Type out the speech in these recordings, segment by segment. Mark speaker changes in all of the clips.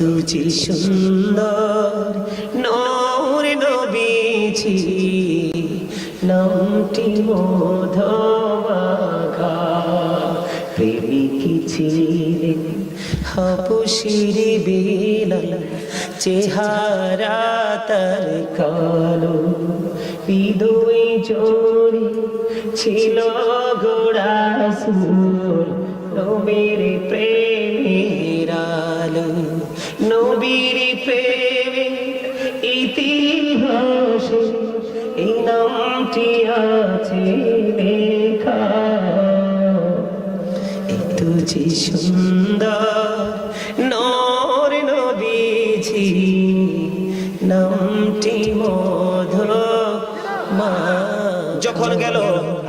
Speaker 1: তুজি সুন্দর নূর নবীজি, নামটি মধমাখা। প্রেমিকি ছিলেন হাপুসির বিলাল, চেহারা তার কালো। হৃদয় জোরে ছিল গোড়া সুর নবীর যে সুন্দর।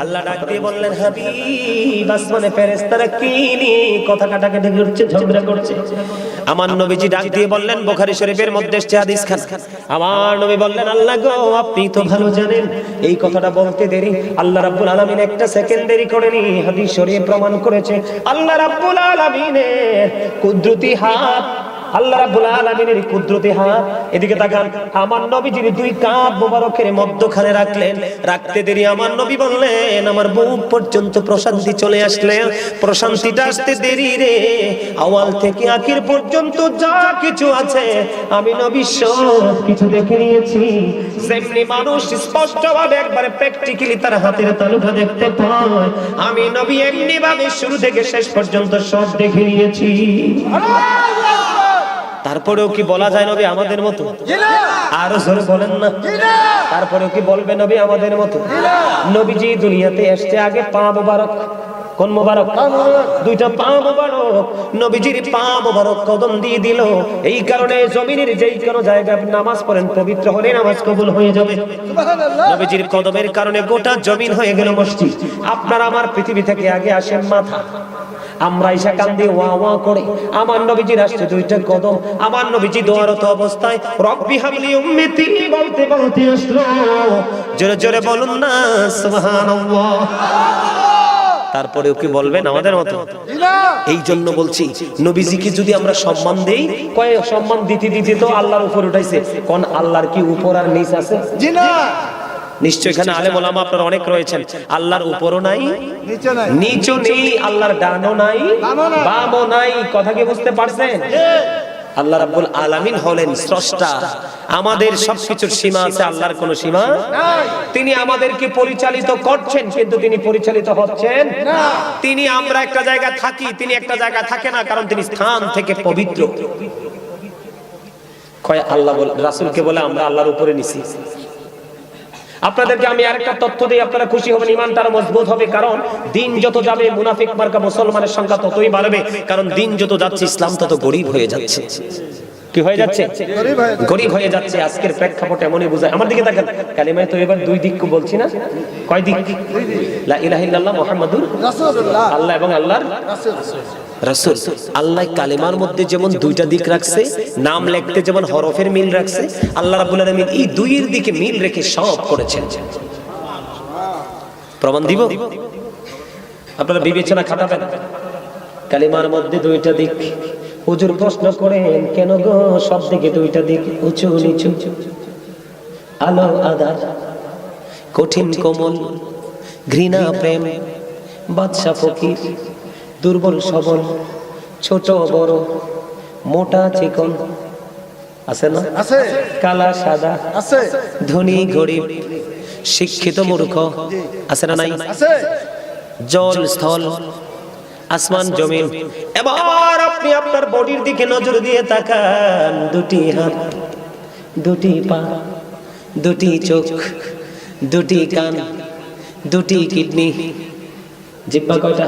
Speaker 1: আল্লাহ ডাক দিয়ে বললেন, হাবিব, আসমানে ফেরেশতারা কি নিয়ে কথা কাটাকাটি করছে ঝগড়া করছে? আমার নবীজি ডাক দিয়ে বললেন, বুখারী শরীফের মধ্যে এসেছে হাদিস খান। আমার নবী বললেন, আল্লাহ গো, আপনি তো ভালো জানেন, এই কথাটা বলতে দেরি। আল্লাহ রাব্বুল আলামিন একটা সেকেন্ড দেরি করেনি হাদিস শরীফ প্রমাণ করেছে। আল্লাহ রাব্বুল আলামিনের কুদরতি হাত আল্লাহ রাব্বুল আলামিনের কুদরতি হাত। এদিকে তাকান, আমার নবীজির দুই কাঁধ মোবারকের মধ্যখানে রাখলেন, রাখতে দেরি আমার নবী বললেন, আমার বুক পর্যন্ত প্রশান্তি চলে আসলে, প্রশান্তিটা আসতে দেরি রে। আওয়াল থেকে আখির পর্যন্ত যা কিছু আছে, আমি নবী সব কিছু দেখে নিয়েছি। সেমনি মানুষ স্পষ্টভাবে একবারে প্র্যাকটিক্যালি তার হাতের তালুটা দেখতে পায়, আমি নবী এমনি ভাবে শুরু থেকে শেষ পর্যন্ত সব দেখে নিয়েছি। তারপরেও কি বলা যায় নবী আমাদের মতো? আরও জোরে বলেন না। তারপরেও কি বলবে নবী আমাদের মতো? নবীজি দুনিয়াতে এসছে আগে পা মোবারক। কোন মোবারক? দুইটা পা মোবারক। নবীজির পা মোবারক কদম দিয়ে দিল। এই কারণে জমিনের যেই কোনো জায়গায় আপনি নামাজ পড়েন পবিত্র হলে নামাজ কবুল হয়ে যাবে। নবীজির কদমের কারণে গোটা জমিন হয়ে গেল মসজিদ। আপনার আমার পৃথিবী থেকে আগে আসেন মাথা। আমরা ঈশা কান্দি ওয়া ওয়া করে। আমার নবীজির আসছে দুইটা কদম, আমার নবীজি দোয়ারত অবস্থায়, রব্বি হাবলি উম্মতি বলতে বলতে আসলো জোরে জোরে বলুন না, সুবহানাল্লাহ। তারপরেও কি বলবেন আমাদের মতো? এই জন্য বলছি, নবীজিকে যদি আমরা সম্মান দেই, কয় সম্মান দিতে দিতে তো আল্লাহর উপর উঠাইছে। কোন আল্লাহর কি উপর আর নিচ আছে? নিশ্চয় এখানে আলেম ওলামা আপনারা অনেক রয়েছেন। আল্লাহর উপরও নাই
Speaker 2: নিচে নাই
Speaker 1: নিচও নেই। আল্লাহর ডানও নাই বামও নাই কথা কি বুঝতে পারছেন? আল্লাহ রাব্বুল আলামিন হলেন স্রষ্টা। আমাদের সবকিছুর সীমা আছে আল্লাহর কোনো সীমা নাই। তিনি আমাদেরকে পরিচালিত করছেন কিন্তু তিনি পরিচালিত হচ্ছেন না। তিনি আমরা একটা জায়গায় থাকি তিনি একটা জায়গায় থাকে না কারণ তিনি স্থান থেকে পবিত্র। কয় আল্লাহ বলে রাসূলকে বলে আমরা আল্লাহর উপরে নিছি। আপনাদেরকে আমি আরেকটা তথ্য দিই, আপনারা খুশি হবেন ইমান তার মজবুত হবে, কারণ দিন যত যাবে, মুনাফিক মার্কা মুসলমানের সংখ্যা ততই বাড়বে, কারণ দিন যত যাচ্ছে, ইসলাম তত গরিব হয়ে যাচ্ছে। কি হয়ে যাচ্ছে?
Speaker 2: গরিব হয়ে যাচ্ছে।
Speaker 1: আজকের প্রেক্ষাপট এমনই বোঝায়। আমার দিকে দেখেন কালিমায় তো এবার দুই দিক বলছি না? কয় দিক? লা ইলাহা ইল্লাল্লাহ মুহাম্মাদুর
Speaker 2: রাসূলুল্লাহ
Speaker 1: আল্লাহ এবং আল্লাহর
Speaker 2: রাসূল।
Speaker 1: আল্লাহ কালেমার মধ্যে যেমন দুইটা দিক রাখছে, নাম লিখতে যেমন হরফের মিল রাখছে, আল্লাহ রাব্বুল আলামিন এই দুইয়ের দিকে মিল রেখে সব করেছেন। প্রমাণ দিব? আপনারা বিবেচনা খাটাবেন। কালিমার মধ্যে দুইটা দিক। হুজুর প্রশ্ন করেন কেন গো সব দিকে দুইটা দিক উঁচু নিচু? আলো আধার কঠিন কোমল ঘৃণা প্রেম বাদশা ফকির দুর্বল সবল ছোট বড় মোটা চিকন। আছে না?
Speaker 2: আছে।
Speaker 1: কালা সাদা
Speaker 2: আছে।
Speaker 1: ধনী গরিব শিক্ষিত মূর্খ। আছে না নাই?
Speaker 2: আছে।
Speaker 1: জল স্থল আসমান জমিন। এবার আপনি আপনার বডির দিকে নজর দিয়ে তাকান। দুটি হাত দুটি পা দুটি চোখ দুটি কান দুটি কিডনি। জিব্বা কয়টা?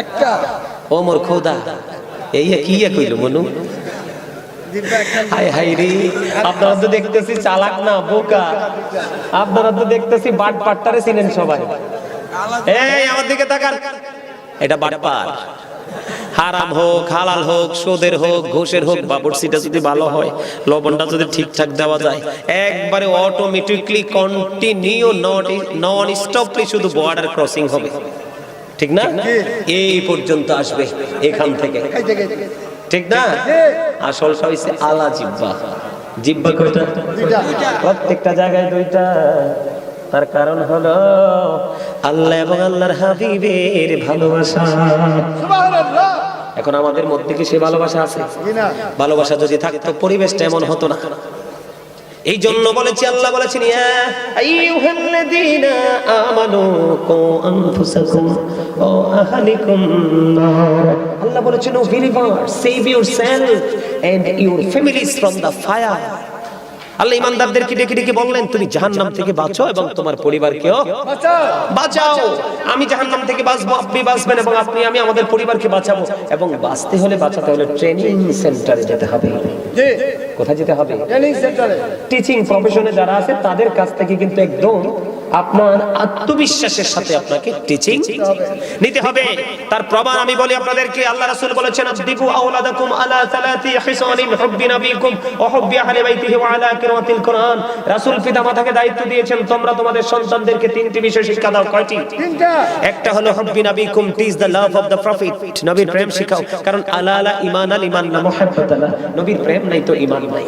Speaker 2: একটা।
Speaker 1: ও মোর খোদা এই কি কইল মনু? হাই রে আপনারা তো দেখতেছি চালাক না বোকা। আপনারা তো দেখতেছি বাট পাট্টারে ছিলেন সবাই এই আমার দিকে তাকান। এটা বাটপার হারাম হোক হালাল হোক সোদের হোক ঘোষের হোক বাবরসিটা যদি ভালো হয় লবণটা যদি ঠিকঠাক দেওয়া যায় একবারে অটোমেটিকলি কন্টিনিউ নট নন স্টপলি শুধু বর্ডার ক্রসিং হবে। ঠিক না? এই পর্যন্ত আসবে এখান থেকে। ঠিক না? আসলটা হইছে আলা জিব্বা জিব্বা কয়টা? প্রত্যেকটা জায়গায় দুইটা। তার কারণ হলো আল্লাহ এবং আল্লাহর হাবিবের ভালোবাসা। এখন আমাদের মধ্যে কি সে ভালোবাসা আছে? ভালোবাসা যদি থাকতো পরিবেশটা এমন হতো না। এই জন্য বলেছি আল্লাহ বলেছেন আল্লাহ বলেছেন O believer save yourself and your families from the fire Allah ইমানদারদেরকে ডেকে ডেকে বললেন তুমি জাহান্নাম থেকে বাঁচো এবং তোমার পরিবারকেও
Speaker 2: বাঁচাও।
Speaker 1: বাঁচাও আমি জাহান্নাম থেকে বাঁচবো আপনি বাঁচবেন এবং আপনি আমি আমাদের পরিবারকে বাঁচাবো। এবং বাঁচতে হলে বাঁচাতে হলে ট্রেনিং সেন্টারে যেতে হবে।
Speaker 2: জি।
Speaker 1: কোথায় যেতে হবে?
Speaker 2: ট্রেনিং সেন্টারে
Speaker 1: টিচিং প্রফেশনে যারা আছে তাদের কাছ থেকে কিন্তু একদম আপনার আত্মবিশ্বাসের সাথে আপনাকে টিচিং নিতে হবে। তার প্রমাণ আমি বলি আপনাদেরকে আল্লাহ রাসূল বলেছেন আদিবু আওলাদাকুম আলা সালাতি হিসানিন হুব্বি নবিকুম ওয়া হুব্বি আহলি বাইতিহি ওয়া আলা কিরাতিল কোরআন। রাসূল পিতামাতাকে দায়িত্ব দিয়েছেন তোমরা তোমাদের সন্তানদেরকে তিনটি বিষয় শিক্ষা দাও কয়টি?
Speaker 2: তিনটা।
Speaker 1: একটা হলো হব্বি নবিকুম teach the love of the prophet নবীর প্রেম শিখাও কারণ আলা আলা ইমান আল ইমান না মুহাব্বত আলা নবীর প্রেম নাই তো ইমান নাই।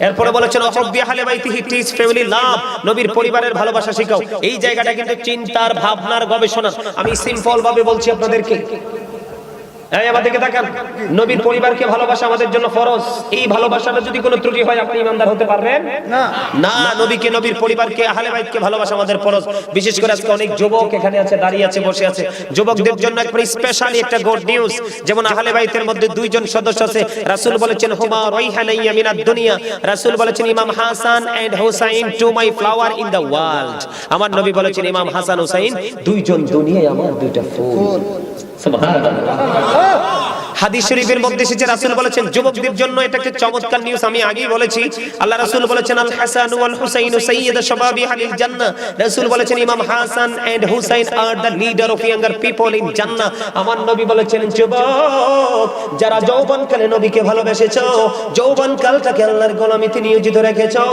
Speaker 1: এরপরে বলেছেন অহব্বি হালে বাইতিহি টিচ ফ্যামিলি লাভ নবীর পরিবারের ভালোবাসা শিখাও। এই জায়গাটা কিন্তু চিন্তার ভাবনার গবেষণা। আমি সিম্পল ভাবে বলছি আপনাদেরকে। এই আমার দিকে তাকান। নবীর পরিবারকে ভালোবাসা আমাদের জন্য ফরজ। এই ভালোবাসাটা যদি কোনো ত্রুটি হয় আপনি ইমানদার হতে পারবেন?
Speaker 2: না।
Speaker 1: না নবীকে নবীর পরিবারকে আহলে বাইতকে ভালোবাসা আমাদের ফরজ। বিশেষ করে আজকে অনেক যুবক এখানে আছে দাঁড়িয়ে আছে বসে আছে। যুবকদের জন্য একবার স্পেশালি একটা গুড নিউজ যেমন আহলে বাইতের মধ্যে দুইজন সদস্য আছে। রাসূল বলেছেন হুমা রাইহানাইয়া মিনাদ দুনিয়া। রাসূল বলেছেন Imam Hasan and Husain two my flower in the world আমার নবী বলেছেন ইমাম হাসান হুসাইন দুইজন দুনিয়ায় আমার দুইটা ফুল। সুবহানাল্লাহ। 아! হাদিস শরীফের মধ্যে এসেছে, রাসূল বলেছেন, যুবকদের জন্য এটা একটা চমৎকার নিউজ আমি আগেই বলেছি। আল্লাহ রাসূল বলেছেন আল হাসান ওয়াল হুসাইন সাইয়্যিদ শাবাবি আহলিল জান্নাহ। রাসূল বলেছেন, Imam Hasan and Husain are the leader of younger people in জান্নাহ। আমার নবী বলেছেন, যুবক, যারা যৌবনকালে নবীকে ভালোবেসেছো, যৌবনকালটাকে আল্লাহর গোলামিতে নিয়োজিত রেখেছো,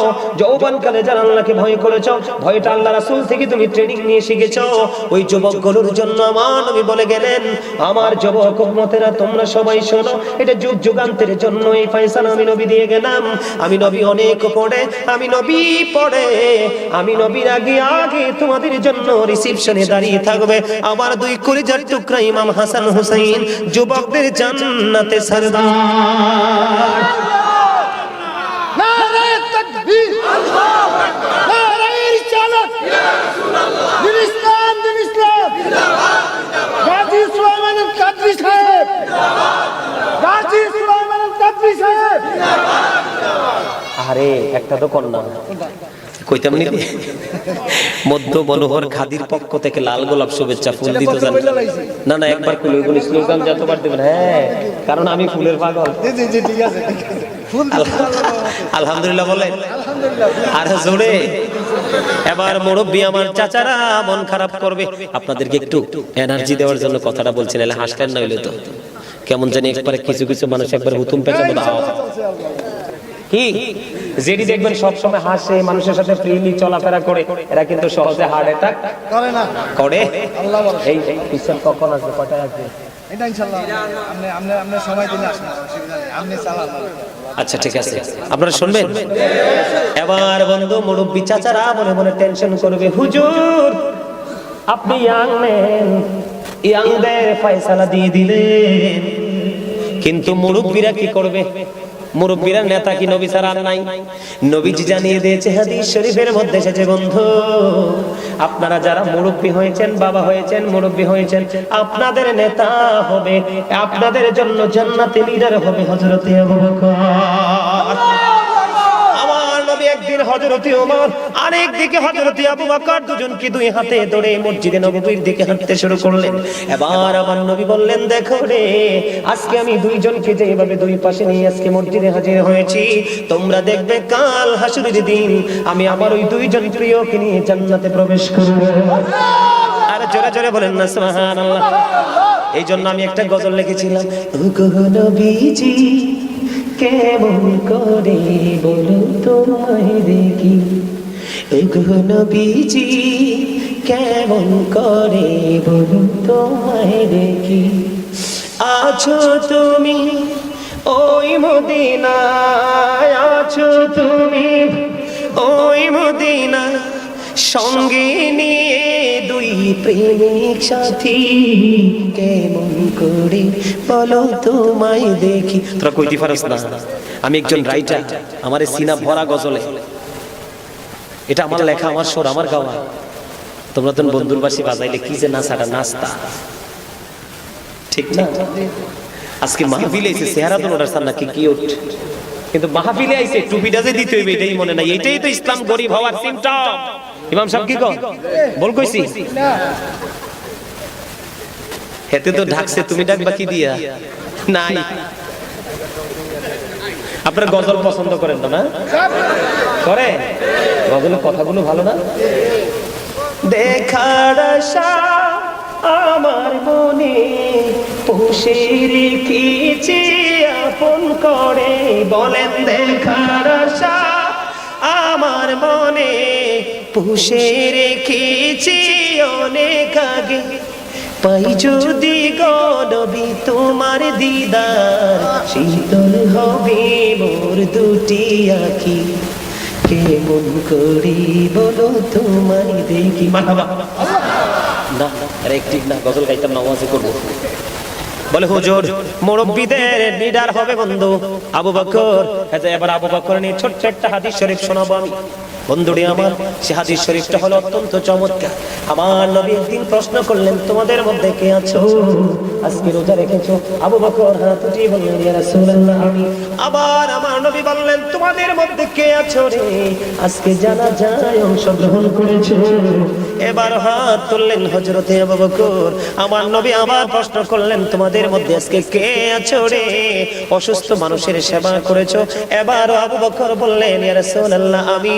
Speaker 1: যৌবনকালে যারা আল্লাহকে ভয় করেছ, ভয়টা আল্লাহ রাসূল থেকে তুমি ট্রেনিং নিয়ে শিখেছো। ওই যুবকগুলোর জন্য আমার নবী বলে গেলেন, আমার যুবক উম্মতেরা, তোমরা সবাই শোনো এটা যুগ যুগান্তের জন্য এই ফয়সালা আমি নবী দিয়ে গেলাম। আমি নবী অনেক পড়ে, আমি নবী পড়ে। আমি নবীর আগে আগে তোমাদের জন্য রিসিপশনে দাঁড়িয়ে থাকবে। আমার দুই কলিজার টুকরা ইমাম হাসান হুসাইন, যুবকদের জান্নাতে সরদার
Speaker 2: নারে তাকবীর নারে রিসালাত দিন ইসলাম দিন ইসলাম গাজী সুলাইমান কাদরি সাহেব গাজী সুলাইমান কাদরি সাহেব
Speaker 1: আরে একটা তো কন্যা। কইতাম নি? মধ্য মনোহর খাদির পক্ষ থেকে লাল গোলাপ শুভেচ্ছা ফুল দিতে জান না না একবার কুলে ওইগুলো স্লোগান যতবার দেবেন। হ্যাঁ কারণ আমি ফুলের পাগল।
Speaker 2: জি জি ঠিক আছে। ফুল
Speaker 1: আলহামদুলিল্লাহ বলেন। আর জোরে। এবার মুরব্বী আমার চাচারা মন খারাপ করবে। আপনাদেরকে একটু এনার্জি দেওয়ার জন্য কথাটা বলছেন এলে হাসলেন না হইলে তো। কেমন জানি একবারে কিছু কিছু মানুষ একবার হুতুম পেঁচা মতো আওয়াজ কি? যেটি দেখবেন সব সময় হাসে মানুষের সাথে ফ্রিলি চলাফেরা করে। এরা কিন্তু সহজে হার্ট অ্যাটাক
Speaker 2: করে না।
Speaker 1: করে। এই পিছন কখন আসবে কটায় আসবে?
Speaker 2: এটা ইনশাআল্লাহ আপনি আপনি আপনি সময় দিলে আসেন অসুবিধা নেই। আপনি চালান।
Speaker 1: আচ্ছা ঠিক আছে। আপনারা শুনবেন? এবার বন্ধু মুরব্বী চাচারা মনে মনে টেনশন করবে। হুজুর আপনি ইয়াং ম্যান ইয়াংদের ফয়সালা দিয়ে দিলেন। কিন্তু মুরব্বীরা কি করবে? মুরব্বীরা নেতা কি নবী ছাড়া আর নাই? নবীজি জানিয়ে দিয়েছে হাদিস শরীফের মধ্যে এসেছে বন্ধু। আপনারা যারা মুরব্বী হয়েছেন বাবা হয়েছেন মুরব্বী হয়েছেন আপনাদের নেতা হবে। আপনাদের জন্য জান্নাতে লিডার হবে হযরতে আবু বকর। বকর দুজনকে দুই হাতে ধরে মসজিদে দিকে হাঁটতে শুরু করলেন। এবার বললেন, দেখো রে, আজকে আমি দুই পাশে মসজিদে হয়েছি, তোমরা দেখবে কাল হাসুরের দিন আমি আমার ওই দুইজন প্রিয়কে নিয়ে জান্নাতে প্রবেশ করব। আর জোরে জোরে বলেন না, সুবহানাল্লাহ। এই জন্য আমি একটা গজল লিখেছিলাম কেমন করে বলো তোমায় দেখি? নবীজি কেমন করে বলো তোমায় দেখি? আছো তুমি ওই মদিনায়, আছো তুমি ওই মদিনা সঙ্গে নিয়ে দুই প্রেমিক সাথী কেমন করে? বলো তোমায় দেখি। তোরা কইতে পারস না? আমি একজন রাইটার আমার সিনা ভরা গজলে। এটা আমার লেখা আমার স্বর আমার গাওয়া। তোমরা তো বন্ধুর বাসি বাজাইলে কি যে নাচাটা নাস্তা ঠিক না? আজকে মাহফিলে আইছে চেহারা তো ওটার সামনে কি কি উঠ কিন্তু মাহফিলে আইছে টুপিটা যে দিতে হইবে এটাই মনে নাই। এটাই তো ইসলাম গরিব হওয়ার সিমটম ইমাম সাহেব কি কন বল কইছি। হেতে তো ঢাকছে, তুমি ডাকবা কি দিয়া? নাই। আপনারা গজল পছন্দ করেন তো না? করে? গজলের কথাগুলো ভালো না? দেখার আমার মনে পুষে রেখেছি আপন করে। বলেন, দেখার আমার মনে পুষে রেখেছি অনেক আগে। পাই যদি গনবি তোমার দিদার, শীতল হবে মোর দুটি আখি। কেমন করি বলো তোমায় দেখি। মারহাবা না, আরে একটি না, গজল গাইতাম, নামাজে করব। বলে, হুজুর, মুরব্বীদের লিডার হবে বন্ধু। আবু বকর হ্যাঁ এবার আবু বকর নিয়ে ছোট্ট একটা হাদিস শরীফ শোনাবো আমি। বন্ধুরে আমার, সে হাদিস শরীফটা হলো অত্যন্ত চমৎকার। আমার নবী একদিন প্রশ্ন করলেন, তোমাদের মধ্যে কে আছো? আজকে রোজা রেখেছো? আবু বকর হাত উঠিয়ে বললেন, ইয়া রাসূলুল্লাহ। আমি আবার আমার নবী বললেন, তোমাদের মধ্যে কে আছো রে? আজকে জানা যায় অংশগ্রহণ করেছ। এবার হাত তুললেন হজরতে বকর। আমার নবী আবার প্রশ্ন করলেন, তোমাদের মধ্যে আজকে কে আছো রে? অসুস্থ মানুষের সেবা করেছ? এবার আবু বকর বললেন, ইয়া রাসূলুল্লাহ, আমি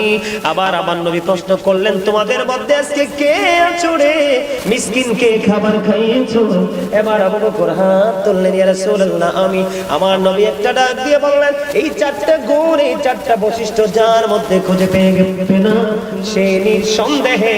Speaker 1: আবার আমার নবী প্রশ্ন করলেন, তোমাদের মধ্যে আজকে কে আছো রে? মিসকিনকে খাবার খাইয়েছো? এবার আবু বকর হাত তুললেন, ইয়া রাসূলুল্লাহ, আমি আমার নবী একটা ডাক দিয়ে বললেন, এই চারটা গুণ, এই চারটা বৈশিষ্ট্য যার মধ্যে খুঁজে পেয়ে গেবে না? সে নিঃসন্দেহে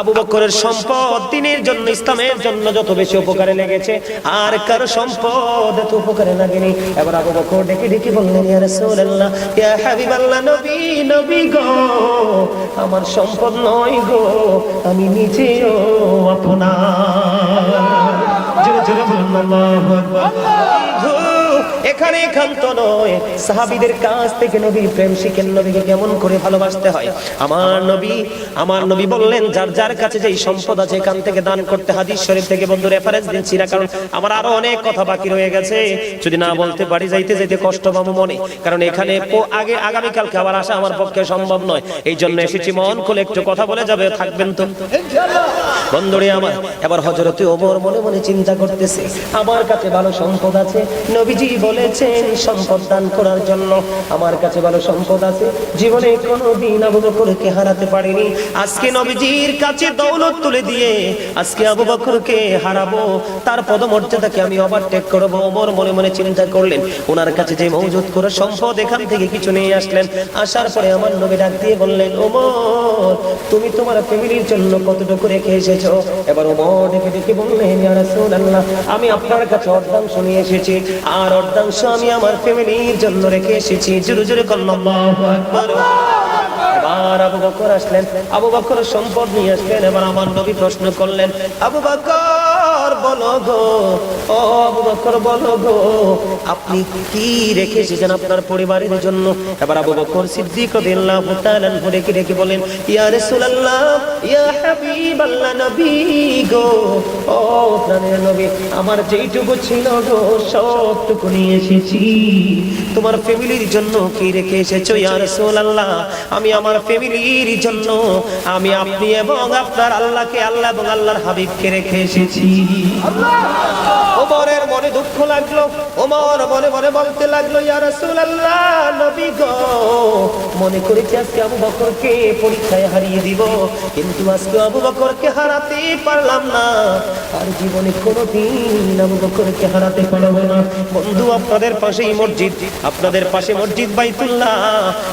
Speaker 1: আবু বকরের সম্পদ দিনের জন্য ইসলামের জন্য যত বেশি উপকারে লেগেছে আর কারও সম্পদ এত উপকারে লাগেনি? এবার আবু বকর ডেকে ডেকে বললেন ইয়া রাসূলুল্লাহ ইয়া হাবিবাল্লাহ নবী নবী গো আমার সম্পদ নয় গো আমি নিজেও আপনার। জোরে জোরে বলুন আল্লাহু আকবার। বন্ধু, এখানে একান্ত নয়। সাহাবিদের কাছ থেকে নবীর প্রেম শিখেন নবীকে কেমন করে ভালোবাসতে হয়? আমার নবী আমার নবী বললেন, যার যার কাছে যেই সম্পদ আছে, এখান থেকে দান করতে হাদিস শরীফ থেকে বন্ধু রেফারেন্স দিচ্ছি না, কারণ আমার আরও অনেক কথা বাকি রয়ে গেছে। যদি না বলতে পারি, যাইতে কষ্ট পাবো মনে। কারণ এখানে আগে আগামীকালকে আবার আসা আমার পক্ষে সম্ভব নয়। এই জন্য এসেছি মন খুলে একটু কথা বলে যাবে, থাকবেন তো। বন্ধুরে আমার, এবার হজরতে ওমর মনে মনে চিন্তা করতেছে, আমার কাছে ভালো সম্পদ আছে? নবীজি বলেছেন সম্পদ দান করার জন্য। আমার কাছে ভালো সম্পদ আছে। জীবনে কোনো দিন আবু বকরকে হারাতে পারিনি। আজকে নবীজির কাছে দৌলত তুলে দিয়ে আজকে আবু বকরকে হারাবো। তার পদমর্যাদাকে আমি ওভারটেক করব। ওমর মনে মনে চিন্তা করলেন, ওনার কাছে যে মজুদ করে সম্পদ, এখান থেকে কিছু নিয়ে আসলেন। আসার পরে আমার নবী ডাক দিয়ে বললেন, ওমর, তুমি তোমার ফ্যামিলির জন্য কতটুকু রেখে এসেছ? এবার ওমর ডেকে ডেকে বললেন আমি আপনার কাছে অর্ধাংশ নিয়ে এসেছি। আর অর্ধাংশ আমি আমার ফ্যামিলির জন্য রেখে এসেছি। জুরু জোরে করল, আল্লাহু আকবার। এবার আবু বকর আসলেন। আবু বকর সম্পদ নিয়ে আসলেন, এবার আমার নবী প্রশ্ন করলেন, আবু বকর গো বকর বলো গো, আপনি কি রেখে এসেছেন আপনার পরিবারের জন্য? এবার ডেকে বলেন, ইয়া ইয়া গো আমার যেইটুকু ছিল গো, সবটুকু নিয়ে এসেছি। তোমার ফ্যামিলির জন্য কি রেখে এসেছ, ইয়া রাসূলুল্লাহ? আমি আমার ফ্যামিলির জন্য, আমি আপনি এবং আপনার আল্লাহকে, আল্লাহ এবং আল্লাহর হাবিবকে রেখে এসেছি। ওমরের মনে দুঃখ লাগল, ওমর মনে মনে বলতে লাগল নবী মনে আজকে আবু বকরকে পরীক্ষায় হারিয়ে দিব? কিন্তু আজকে আবু বকরকে হারাতে পারলাম না। আর জীবনে কোনোদিন আবু বকরকে হারাতে না। বন্ধু, আপনাদের পাশেই মসজিদ। আপনাদের পাশে মসজিদ বাইতুল্লাহ।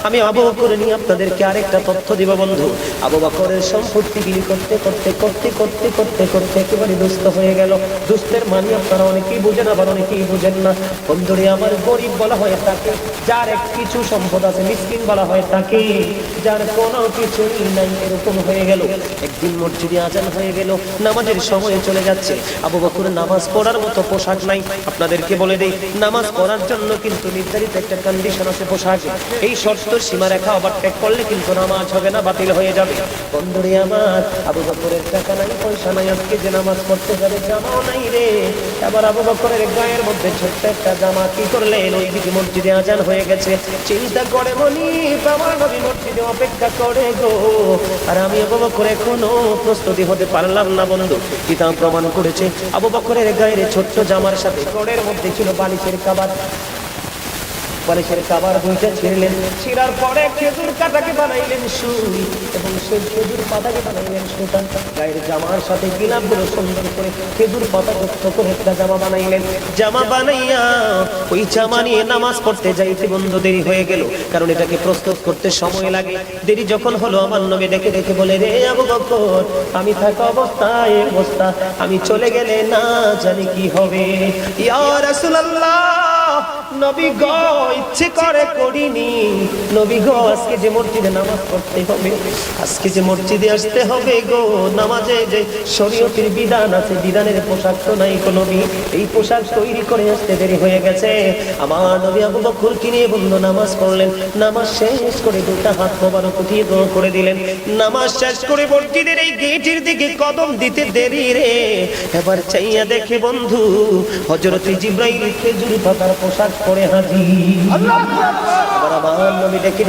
Speaker 1: আমি আবু বকর নিয়ে আপনাদেরকে আরেকটা তথ্য দিব, বন্ধু। আবু বকরের সম্পত্তি করতে করতে করতে করতে করতে করতে একেবারে দুস্থ হয়ে গেল। দুস্থের মানে আপনারা অনেকেই বুঝেন, আবার অনেকেই বুঝেন না। বন্ধুরে, আমার গরিব বলা হয় তাকে, যার এক কিছু সম্পদ আছে, মিসকিন বলা হয় তাকে, যার কোনো কিছুই নাই, এরকম হয়ে গেল। একদিন মসজিদে আজান হয়ে গেল, নামাজের সময় চলে যাচ্ছে। আবু বকর নামাজ পড়ার মতো পোশাক নাই। আপনাদেরকে বলে দেই, নামাজ পড়ার জন্য কিন্তু নির্ধারিত একটা কন্ডিশন আছে পোশাক। এই শর্ত সীমারেখা ওভারটেক করলে কিন্তু নামাজ হবে না, বাতিল হয়ে যাবে। বন্ধুরে, আমার আবু বকরের টাকা নাই, পয়সা নাই, আজকে যে নামাজ পড়তে যাবে জামাও নাই রে। এবার আবু বকরের গায়ের মধ্যে ছোট্ট একটা জামা কি করলেন? ওই দিকে মসজিদে আজান হয়ে গেছে। চিন্তা করে মনি আমার নবী মসজিদে অপেক্ষা করে গো। আর আমি আবু বকর এখনও প্রস্তুতি হতে পারলাম না, বন্ধু। কিতাব প্রমাণ করেছে, আবু বকরের গায়ের ছোট্ট জামার সাথে কড়ের মধ্যে ছিল বালিশের কাবার বালিশের কাবার দুইটা ছিঁড়লেন। ছিঁড়ার পরে খেজুর কাটাকে বানাইলেন সুই এবং সেই খেজুর পাতাকে বানাইলেন সুতান গায়ের জামার সাথে গিলাপগুলো সুন্দর করে খেজুর পাতা যুক্ত করে একটা জামা বানাইলেন। জামা বানাইয়া ওই জামা নিয়ে নামাজ পড়তে যাইতে বন্ধু, দেরি হয়ে গেল। কারণ এটাকে প্রস্তুত করতে সময় লাগে। দেরি যখন হলো, আমার নবী দেখে দেখে বলে, রে আবু বকর, আমি থাকা অবস্থায় অবস্থা, আমি চলে গেলে না জানি কি হবে। ইয়া রাসূলুল্লাহ নবী গ, ইচ্ছে করে করিনি। নবী গো, আজকে যে মসজিদে নামাজ পড়তে হবে, আজকে যে মসজিদে আসতে হবে গো, নামাজে যে শরীয়তের বিধান আছে, বিধানের পোশাক তো নাই নবী। এই পোশাক তৈরি করে আসতে দেরি হয়ে গেছে। আমার নবী আবু বকর নামাজ পড়লেন, নামাজ শেষ করে দুটা হাত মোবারক উঠিয়ে দোয়া করে দিলেন। নামাজ শেষ করে মসজিদের এই গেটের দিকে কদম দিতে দেরি রে। এবার চাইয়া দেখে বন্ধু হজরত জিব্রাইল খেজুর পাতার পোশাক পরে হাজি। দেখি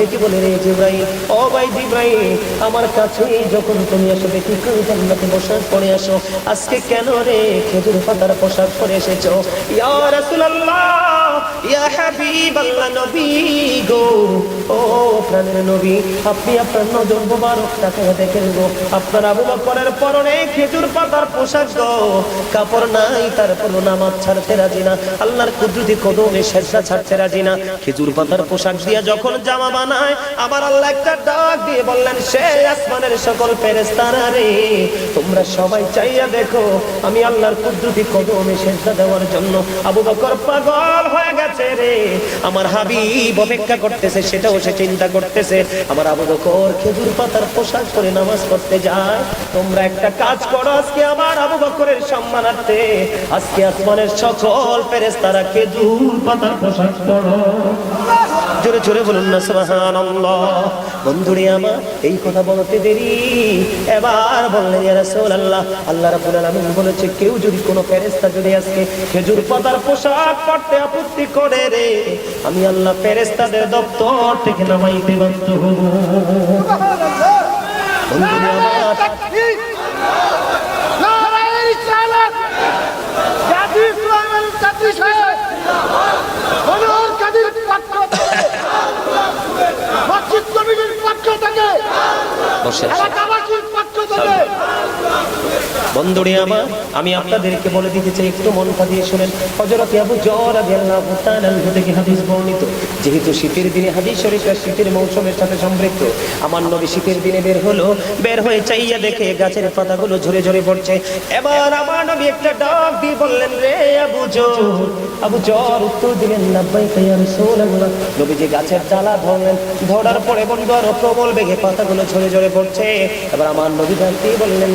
Speaker 1: আজকে কেন রে পাতার নবী গো। ও নবী, আপনি আপনার নজর মোবারক তাকে দেখেন গো আপনার আবু বকরের পরনে খেজুর পাতার পোশাক গো। কাপড় নাই তারপর নামাজ ছাড়তে রাজি না। আল্লাহর কুদরতি খেজুর পাতার পোশাক দিয়া যখন জামা বানায় আমার আল্লাহ একটা ডাক দিয়ে বললেন, সে আসমানের সকল ফেরেস্তারা তোমরা সবাই চাইয়া দেখো, আমি আল্লাহর কদমে দেওয়ার জন্য আবু বকর পাগল হয়ে গেছে রে। আমার হাবিব অপেক্ষা করতেছে, সেটাও সে চিন্তা করতেছে। আমার আবু বকর খেজুর পাতার পোশাক পরে নামাজ পড়তে যায়। তোমরা একটা কাজ করো, আজকে আমার আবু বকরের সম্মানার্থে, আজকে আসমানের সকল ফেরেশতারা খেজুর পাতার পোশাক পরো। জোরে জোরে বলুন না সুবহানাল্লাহ। বন্ধুরে আমার এই কথা বলতে দেরি। এবার বললেন ইয়া রাসূলুল্লাহ আল্লাহ রাব্বুল আলামিন বলেছে কেউ যদি কোনো ফেরেশতা যদি আজকে খেজুর পাতার পোশাক পরতে আপত্তি করে রে আমি আল্লাহ ফেরেশতাদের দপ্তর থেকে নামাইতে বাধ্য হব। বন্ধুরে আমার
Speaker 3: নারায়ণ ইসলাম জাতি ইসলামের জাতি
Speaker 1: বসে আছি। বন্ধুরে আমার, আমি আপনাদেরকে বলে দিতে চাই, একটু মনটা দিয়ে শুনেন। হযরত আবু জর রাদিয়াল্লাহু তাআলা থেকে হাদিস বর্ণিত। যেহেতু শীতের দিনে হাদিস শরীফটা শীতের মৌসুমের সাথে সম্পৃক্ত, আমার নবী শীতের দিনে বের হলো, বের হয়ে চাইয়া দেখে গাছের পাতাগুলো ঝরে ঝরে পড়ছে। এবার আমার নবী একটা ডাক দিয়ে বললেন, রে আবু জর আবু জর উত্তর দিলেন, লাব্বাইকা ইয়া রাসূলুল্লাহ। নবী যে গাছের ডালা ধরলেন। ধরার পরে বন্ধু আরও প্রবল বেগে পাতাগুলো ঝরে ঝরে পড়ছে। এবার আমার নবী দিয়ে বললেন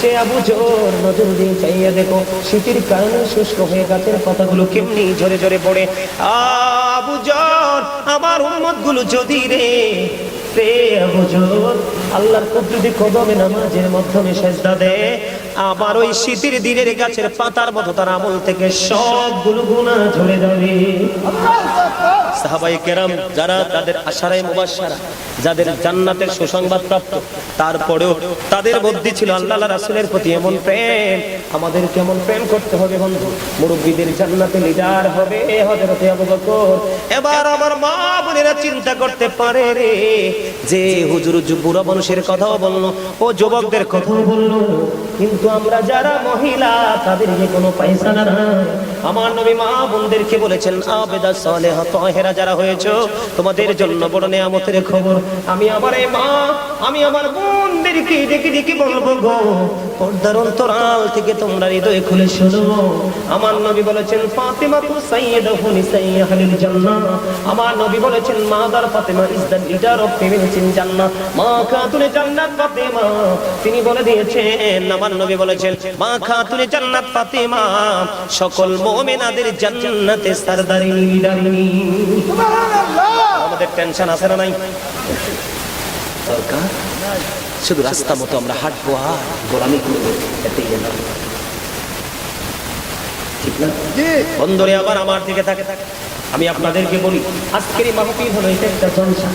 Speaker 1: সে আবু জোর নজর দিয়ে চাইয়া দেখো শীতের কারণে শুষ্ক হয়ে গাছের পাতাগুলো কেমনি ঝরে ঝরে পড়ে। আবু জোর, আমার উন্মতগুলো যদি রে সে আবু জোর, আল্লাহর কুদরতি কদমে নামাজের মাধ্যমে সেজদা দে আমার ওই শীতের দিনের গাছের পাতার মতো তার আমল থেকে সবগুলো গুণা ঝরে যাবে। সাহাবাই কেরাম যারা তাদের আশারায় মুবাসারা যাদের জান্নাতের সুসংবাদ প্রাপ্ত, তারপরেও তাদের মধ্যে ছিল আল্লাহ রাসুলের প্রতি এমন প্রেম আমাদের কেমন প্রেম করতে হবে বন্ধু, মুরব্বীদের জান্নাতে লিডার হবে বকর। এবার আমার মা বোনেরা চিন্তা করতে পারে রে, যে হুজুর বুড়া মানুষের কথাও বলল, ও যুবকদের কথাও বলল, কিন্তু আমরা যারা মহিলা, তাদের যে কোনো পয়সা না। আমার নবী মা বোনদেরকে বলেছেন, আবেদা সালেহ, তাহেরা যারা হয়েছে, তোমাদের জন্য বড় নেয়ামতের খবর। আমি আমার এই মা, আমি আমার বোনদেরকে ডেকে ডেকে বলব গো, পর্দার অন্তরাল থেকে তোমরা হৃদয় খুলে শোনো। আমার নবী বলেছেন, ফাতেমা তু সাইয়্যিদাহু নিসাই আহলিল জান্নাহ। আমার নবী বলেছেন, mother Fatima is the leader of in জান্নাহ। মা খাতুনে জান্নাত ফাতেমা, তিনি বলে দিয়েছেন, আমার নবী বলেছেন মা খাতুনে জান্নাত ফাতেমা সকল মুমিনাদের জান্নাতে সরদারিনী লিডারিনী আমাদের টেনশন আছে না নাই? দরকার শুধু রাস্তা মতো আমরা হাঁটবো আর গোলামি করব এতেই এলাম ঠিক না?
Speaker 3: জি।
Speaker 1: বন্ধুরে আবার আমার দিকে থাকে আমি আপনাদেরকে বলি আজকের এই মাহফিল হলো এটা একটা জলসা।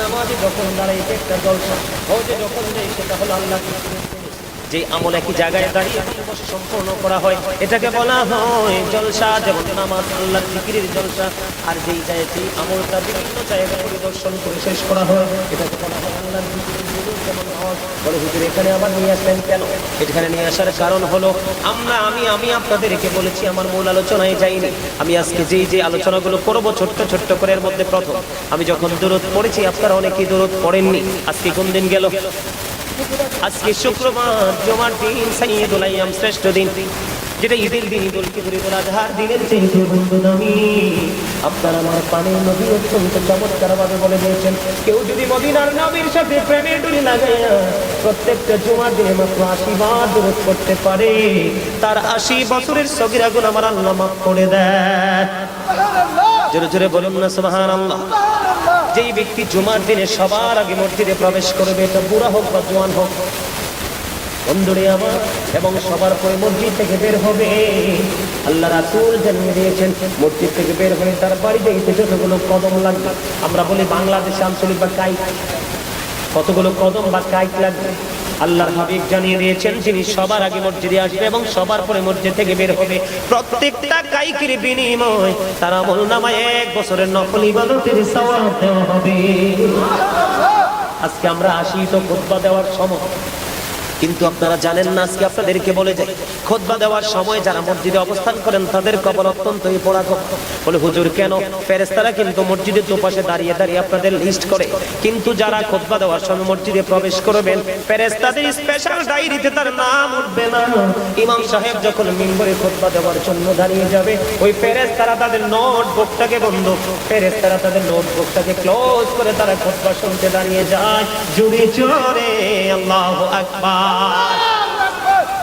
Speaker 1: নামাজে যখন দাঁড়ায় এটা একটা জলসা। হজে যখন যাই সেটা হলো আল্লাহ যে আমল একই জায়গায় দাঁড়িয়ে বসে সম্পূর্ণ করা হয়, এটাকে বলা হয় জলসা, যেমন নামাজ, আল্লাহর জিকিরের জলসা। আর যেই যায় সেই আমলটা বিভিন্ন জায়গায় পরিদর্শন করে শেষ করা হয়, এটাকে বলা হয় হুজুর, এখানে আবার নিয়ে আসলেন কেন? এখানে নিয়ে আসার কারণ হলো, আমরা, আমি আমি আপনাদেরকে বলেছি, আমার মূল আলোচনায় যাইনি। আমি আজকে যেই যে আলোচনাগুলো করব, ছোট্ট ছোট্ট করে এর মধ্যে প্রথম। আমি যখন দূরত পড়েছি, আপনারা অনেকেই দূরত পড়েননি। আজকে কোন দিন গেল? আজকে শুক্রবার জমার দিন, সাইয়দুল আইয়াম শ্রেষ্ঠ দিন। যেটা ঈদের দিন, ঈদুল ঈদুল আজহার দিনের চেয়ে বন্ধু দামি আপনার আমার পানের নবী অত্যন্ত চমৎকার ভাবে বলে দিয়েছেন, কেউ যদি মদিনার নবীর সাথে প্রেমের ডুরি লাগাইয়া প্রত্যেকটা জুমার দিনে মাত্র আশি বার দূরত করতে পারে। তার আশি বছরের সগিরা গুণ আমার আল্লাহ মাফ করে দেয় জোরে জোরে বলুন না, সুবহানাল্লাহ। যেই ব্যক্তি জুমার দিনে সবার আগে মসজিদে প্রবেশ করবে, এটা বুড়া হোক বা জোয়ান হোক, বন্ধুরে আমার, এবং সবার পরে মসজিদ থেকে বের হবে। আল্লাহ রাসুল জানিয়ে দিয়েছেন, মসজিদ থেকে বের হয়ে তার বাড়িতে যাইতে যতগুলো কদম লাগবে, আমরা বলি বাংলাদেশে আঞ্চলিক বা কাইক কতগুলো কদম বা কাইক লাগবে? আল্লাহর হাবিব জানিয়ে দিয়েছেন, যিনি সবার আগে মসজিদে আসবে এবং সবার পরে মসজিদ থেকে বের হবে। প্রত্যেকটা কাইকির বিনিময় তারা আমল নামায় এক বছরের নকল ইবাদতের সওয়াব দেওয়া হবে। আজকে আমরা আসি তো খুতবা দেওয়ার সময়। কিন্তু আপনারা জানেন না, আজকে আপনাদেরকে বলে যাই, খোদবা দেওয়ার সময় যারা মসজিদে অবস্থান করেন, তাদের কবর অত্যন্ত বলে, হুজুর, কেন? ফেরেস্তারা কিন্তু মসজিদের দুপাশে দাঁড়িয়ে দাঁড়িয়ে আপনাদের লিস্ট করে। কিন্তু যারা খোদবা দেওয়ার সময় মসজিদে প্রবেশ করবেন ফেরেস্তাদের স্পেশাল ডায়েরিতে তার নাম উঠবে না। ইমাম সাহেব যখন মিম্বরে খোদবা দেওয়ার জন্য দাঁড়িয়ে যাবে, ওই ফেরেস্তারা তাদের নোটবুকটাকে বন্ধ ফেরেস্তারা তাদের নোটবুকটাকে ক্লোজ করে তারা খোদবা শুনতে দাঁড়িয়ে যায়। জুড়ে চোরে আল্লাহ আকবার।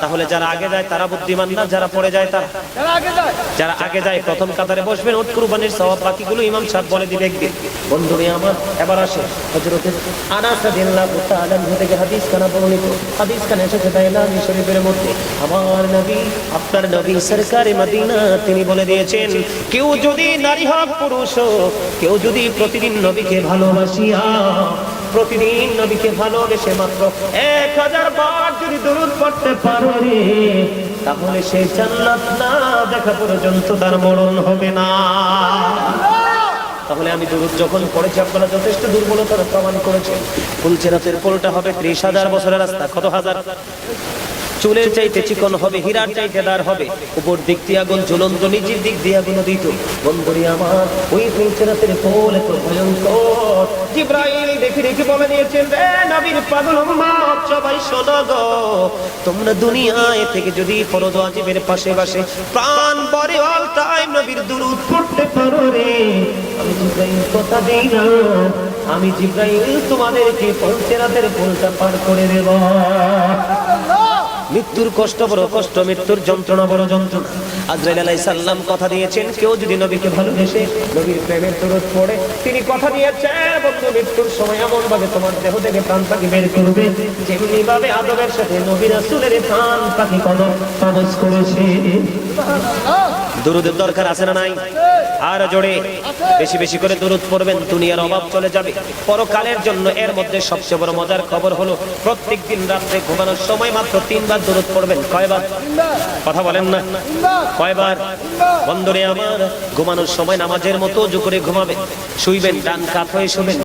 Speaker 1: তাহলে যারা আগে যায় তারা বুদ্ধিমান না যারা পড়ে যায় তারা
Speaker 3: যারা আগে যায়।
Speaker 1: প্রথম কাতারে বসবেন ওট কুরবানির সওয়াব বাকিগুলো ইমাম সাহেব বলে দিবে একদিন। বন্ধুরে আমার এবার আসে। হযরতের আনাস রাদিয়াল্লাহু তাআলা থেকে হাদিস খানা বর্ণিত। হাদিস খানা এসেছে দাইলামি শরীফের মধ্যে। আমার নবী আপনার নবী সরকারে মদিনা তিনি বলে দিয়েছেন কেউ যদি নারী হোক পুরুষ হোক কেউ যদি প্রতিদিন নবীকে ভালোবাসিয়া প্রতিদিন নবীকে ভালোবেসে মাত্র এক হাজার বার যদি দূর করতে পারো রে, তাহলে সে জান্নাত না দেখা পর্যন্ত তার মরণ হবে না। তাহলে আমি দূর যখন পড়েছি, আপনারা যথেষ্ট দুর্বলতার প্রমাণ করেছেন। ফুলচেরাতের পোলটা হবে ত্রিশ হাজার বছরের রাস্তা। কত হাজার? চুলের চাইতে চিকন হবে, হীরার চাইতে দার হবে। উপর দিক দিয়ে আগুন ঝুলন্ত নিচের দিক দিয়ে আগুন দিত বন্ধুরি আমার, ওই ফুলচেরাতের পোল এত ভয়ঙ্কর। জিব্রাইল দেখে দেখে বলে দিয়েছেন রে নবীর পাগল উম্মত সবাই শোনো গো। তোমরা দুনিয়ায় থেকে যদি ফরজ ওয়াজিবের পাশে পাশে প্রাণ পরে অল টাইম নবীর দুরূদ পড়তে পারো রে। আমি জিব্রাইল কথা দেই না, আমি জিব্রাইল তোমাদেরকে পৌঁছে রাতের পোলটা পার করে দেব। মৃত্যুর কষ্ট বড় কষ্ট, মৃত্যুর যন্ত্রণা বড় যন্ত্রণা। আজরাইল আলাইহিস সালাম কথা দিয়েছেন, কেউ যদি নবীকে ভালোবেসে নবীর প্রেমের দরদ পড়ে, তিনি কথা দিয়েছেন মৃত্যুর সময় এমন ভাবে তোমার দেহ থেকে প্রাণ পাখি বের করবে, যেমনি ভাবে আদবের সাথে নবী রাসূলের প্রাণ পাখি করেছে। দরুদের দরকার আছে না নাই? আর জোরে, বেশি বেশি করে দরুদ পড়বেন, দুনিয়ার অভাব চলে যাবে। পরকালের জন্য এর মধ্যে সবচেয়ে বড় মজার খবর হলো প্রত্যেক দিন রাত্রে ঘুমানোর সময় মাত্র তিনবার দরুদ পড়বেন? কয়বার? কথা বলেন না। কয়বার? বন্দরে আমার ঘুমানোর সময় নামাজের মতো জুকরে ঘুমাবেন শুইবেন, ডান কাত হয়ে শুবেন।